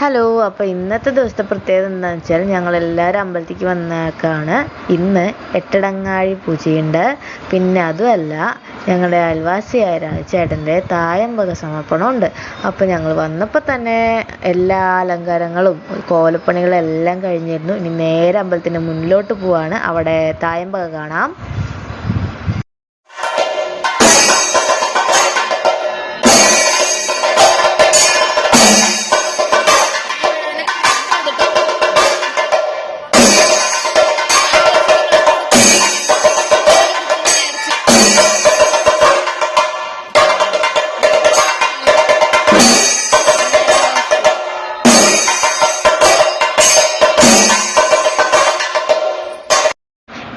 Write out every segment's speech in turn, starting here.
Hello അപ്പോൾ ഇന്നത്തെ ദിവസത്തെ പ്രത്യേകത എന്താണെന്ന് വെച്ചാൽ ഞങ്ങളെല്ലാവരും അമ്പലത്തിലേക്ക് വന്നേക്കാണ്. ഇന്ന് എട്ടടങ്ങാഴി പൂജയുണ്ട്. പിന്നെ അതുമല്ല ഞങ്ങളുടെ അയൽവാസിയായ രാജേട്ടന്റെ തായമ്പക സമർപ്പണമുണ്ട്. അപ്പോൾ ഞങ്ങൾ വന്നപ്പോൾ തന്നെ എല്ലാ അലങ്കാരങ്ങളും കോലപ്പണികളും എല്ലാം കഴിഞ്ഞിരുന്നു. ഇനി നേരെ അമ്പലത്തിന്റെ മുന്നിലോട്ട് പോവാണ്. അവിടെ തായമ്പക കാണാം.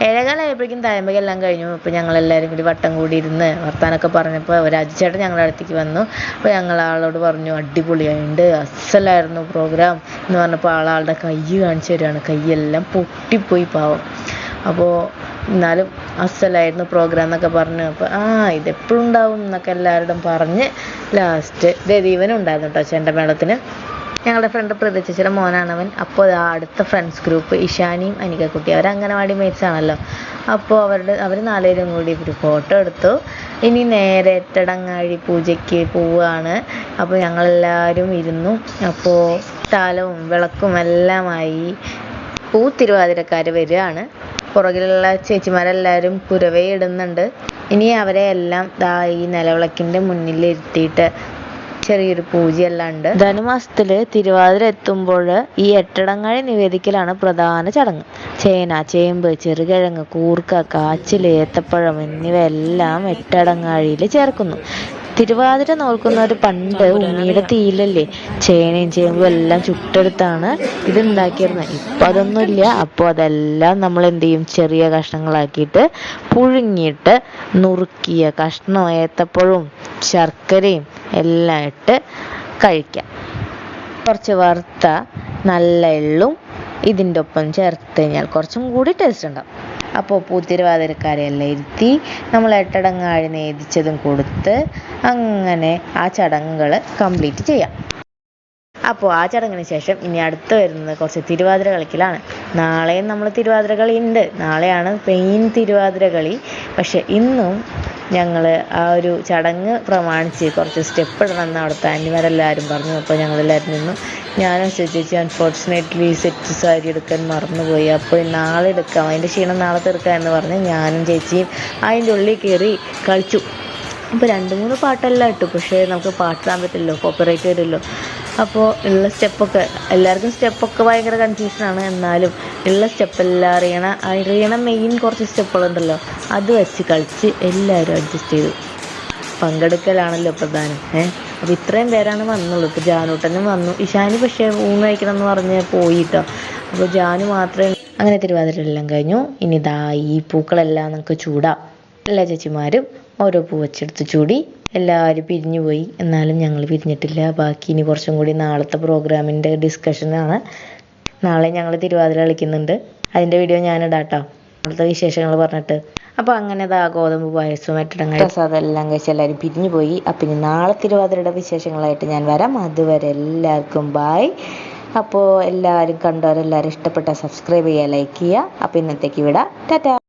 ഏഴകാലായപ്പോഴേക്കും തായമ്പക എല്ലാം കഴിഞ്ഞു. അപ്പോൾ ഞങ്ങളെല്ലാവരും കൂടി വട്ടം കൂടി ഇരുന്ന് വർത്താനൊക്കെ പറഞ്ഞപ്പോൾ രാജുചേട്ടൻ ഞങ്ങളുടെ അടുത്തേക്ക് വന്നു. അപ്പോൾ ഞങ്ങൾ ആളോട് പറഞ്ഞു അടിപൊളിയായിട്ടുണ്ട് അസലായിരുന്നു പ്രോഗ്രാം എന്ന് പറഞ്ഞപ്പോൾ ആളാളുടെ കൈ കാണിച്ചു തരികയാണ് കൈയെല്ലാം പൊട്ടിപ്പോയി പാവം. അപ്പോൾ എന്നാലും അസലായിരുന്നു പ്രോഗ്രാം എന്നൊക്കെ പറഞ്ഞു. അപ്പോൾ ആ ഇതെപ്പോഴും ഉണ്ടാവും എന്നൊക്കെ എല്ലാവരോടും പറഞ്ഞ് ലാസ്റ്റ് ദീപനും ഉണ്ടായിരുന്നു കേട്ടോ ചെണ്ടമേളത്തിന് ഞങ്ങളുടെ ഫ്രണ്ട് പ്രതീക്ഷിച്ചിട്ട് മോനാണ് അവൻ അപ്പോൾ അടുത്ത ഫ്രണ്ട്സ് ഗ്രൂപ്പ് ഇഷാനിയും അനികക്കുട്ടി. അവർ അംഗനവാടി മേറ്റ്സ് ആണല്ലോ. അപ്പോൾ അവരുടെ അവർ നാലുപേരും കൂടി ഒരു ഫോട്ടോ എടുത്തു. ഇനി നേരെ എട്ടടങ്ങാഴി പൂജയ്ക്ക് പോവുകയാണ്. അപ്പോൾ ഞങ്ങളെല്ലാവരും ഇരുന്നു. അപ്പോൾ താലവും വിളക്കും എല്ലാമായി. പൂത്തിരുവാതിരക്കാർ വരികയാണ്. പുറകിലുള്ള ചേച്ചിമാരെല്ലാവരും കുരവേ ഇടുന്നുണ്ട്. ഇനി അവരെ എല്ലാം ദാ ഈ നിലവിളക്കിന്റെ മുന്നിൽ ഇരുത്തിയിട്ട് ചെറിയൊരു പൂജയെല്ലാം ഉണ്ട് ധനുമാസത്തിൽ തിരുവാതിര എത്തുമ്പോൾ ഈ എട്ടടങ്ങഴി നിവേദിക്കലാണ് പ്രധാന ചടങ്ങ്. ചേന ചേമ്പ് ചെറുകിഴങ്ങ് കൂർക്ക കാച്ചിൽ ഏത്തപ്പഴം എന്നിവയെല്ലാം എട്ടടങ്ങാഴിയിൽ ചേർക്കുന്നു. തിരുവാതിര നോൽക്കുന്നവർ പണ്ട് ഉണ്ണിയുടെ തീയിലല്ലേ? ചേനയും ചേമ്പും എല്ലാം ചുട്ടെടുത്താണ് ഇത് ഉണ്ടാക്കിയിരുന്നത് ഇപ്പം അതൊന്നുമില്ല. അപ്പോൾ അതെല്ലാം നമ്മൾ എന്ത് ചെയ്യും? ചെറിയ കഷ്ണങ്ങളാക്കിയിട്ട് പുഴുങ്ങിയിട്ട് നുറുക്കിയ കഷ്ണം ഏത്തപ്പഴവും ശർക്കരയും എല്ലാം ഇട്ട് കഴിക്കാം. കുറച്ച് വറുത്ത നല്ല എള്ളും ഇതിന്റെ ഒപ്പം ചേർത്ത് കഴിഞ്ഞാൽ കുറച്ചും കൂടി ടേസ്റ്റ് ഉണ്ടാവും. അപ്പോൾ പൂത്തിരുവാതിരക്കാരെ എല്ലാം ഇരുത്തി നമ്മൾ എട്ടടങ്ങാഴി നേദിച്ചതും കൊടുത്ത് അങ്ങനെ ആ ചടങ്ങുകൾ കംപ്ലീറ്റ് ചെയ്യാം. അപ്പോൾ ആ ചടങ്ങിന് ശേഷം ഇനി അടുത്ത് വരുന്നത് കുറച്ച് തിരുവാതിര കളിക്കലാണ്. നാളെയും നമ്മൾ തിരുവാതിര കളി ഉണ്ട്. നാളെയാണ് മെയിൻ തിരുവാതിര കളി. പക്ഷെ ഇന്നും ഞങ്ങൾ ആ ഒരു ചടങ്ങ് പ്രമാണിച്ച് കുറച്ച് സ്റ്റെപ്പ് ഇടണം എന്ന് അവിടുത്തെ ആന്റിമാരെല്ലാവരും പറഞ്ഞു. അപ്പോൾ ഞങ്ങളെല്ലാവരും നിന്നു. ഞാനും ചേച്ചി അൺഫോർച്ചുനേറ്റ്ലി സെറ്റ് സാരി എടുക്കാൻ മറന്നുപോയി. അപ്പോൾ നാളെ എടുക്കാം. അതിന്റെ ക്ഷീണം നാളെ തീർക്കാം എന്ന് പറഞ്ഞ് ഞാനും ചേച്ചിയും അതിന്റെ ഉള്ളിൽ കയറി കളിച്ചു. അപ്പോൾ രണ്ട് മൂന്ന് പാട്ടെല്ലാം ഇട്ടു. പക്ഷേ നമുക്ക് പാട്ടിടാൻ പറ്റില്ലല്ലോ കോപ്പറേറ്റ് വരുമല്ലോ. അപ്പോൾ ഉള്ള സ്റ്റെപ്പൊക്കെ എല്ലാവർക്കും സ്റ്റെപ്പൊക്കെ ഭയങ്കര കൺഫ്യൂഷനാണ് എന്നാലും ഉള്ള സ്റ്റെപ്പെല്ലാം അറിയണ അറിയണ മെയിൻ കുറച്ച് സ്റ്റെപ്പുകളുണ്ടല്ലോ. അത് വെച്ച് കളിച്ച് എല്ലാവരും അഡ്ജസ്റ്റ് ചെയ്തു. പങ്കെടുക്കലാണല്ലോ പ്രധാനം ഏഹ് അപ്പോൾ ഇത്രയും പേരാണ് വന്നുള്ളൂ. ഇപ്പോൾ ജാനൂട്ടനും വന്നു. ഇഷാനി പക്ഷേ ഊണ് കഴിക്കണം എന്ന് പറഞ്ഞ് പോയിട്ടോ. അപ്പോൾ ജാനു മാത്രമേ അങ്ങനെ തിരുവാതിരെല്ലാം കഴിഞ്ഞു. ഇനി ഇതാ ഈ പൂക്കളെല്ലാം നമുക്ക് ചൂടാം. എല്ലാ ചേച്ചിമാരും ഓരോ പൂ വെച്ചെടുത്ത് ചൂടി. എല്ലാവരും പിരിഞ്ഞു പോയി. എന്നാലും ഞങ്ങൾ പിരിഞ്ഞിട്ടില്ല. ബാക്കി ഇനി കുറച്ചും കൂടി നാളത്തെ പ്രോഗ്രാമിന്റെ ഡിസ്കഷനാണ് നാളെ ഞങ്ങൾ തിരുവാതിര കളിക്കുന്നുണ്ട്. അതിന്റെ വീഡിയോ ഞാനിടാം കേട്ടോ അവിടുത്തെ വിശേഷങ്ങൾ പറഞ്ഞിട്ട്. അപ്പോൾ അങ്ങനെ ദാ ഗോതമ്പ് പായസവും മറ്റിടങ്ങൾ പ്രസാദം എല്ലാം കഴിച്ച് എല്ലാവരും പിരിഞ്ഞു പോയി. അപ്പം ഇനി നാളെ തിരുവാതിരയുടെ വിശേഷങ്ങളായിട്ട് ഞാൻ വരാം. അതുവരെ എല്ലാവർക്കും ബായ് അപ്പോൾ എല്ലാവരും കണ്ടവരെല്ലാവരും ഇഷ്ടപ്പെട്ട സബ്സ്ക്രൈബ് ചെയ്യുക ലൈക്ക് ചെയ്യുക. അപ്പോൾ ഇന്നത്തേക്ക് വിടാം ടാറ്റാ.